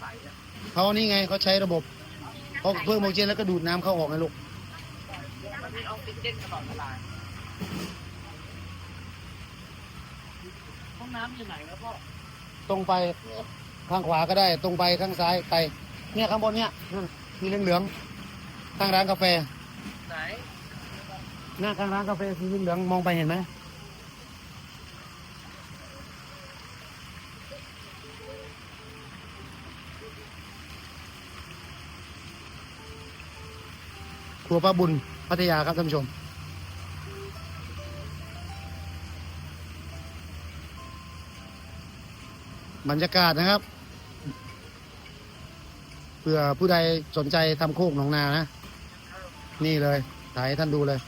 ใสอะเขานี่ไงเขาใช้ระบบเขาเพิ่มออกซิเจนแล้วก็ดูดน้ำเข้าออกไงลูกมันมีออกซิเจนตลอดเวลาห้องน้ำอยู่ไหนครับพ่อตรงไปข้างขวาก็ได้ ตรงไปข้างซ้ายไป เนี่ยข้างบนเนี่ยนั่นมีเหลืองๆข้างร้านกาแฟไหน หน้าข้างร้านกาแฟสีเหลืองๆมองไปเห็นไหม ครัวป้าบุญพัทยาครับท่านผู้ชม บรรยากาศนะครับเผื่อผู้ใดสนใจทำโคกหนองนานะ นี่เลยถ่ายให้ท่านดูเลย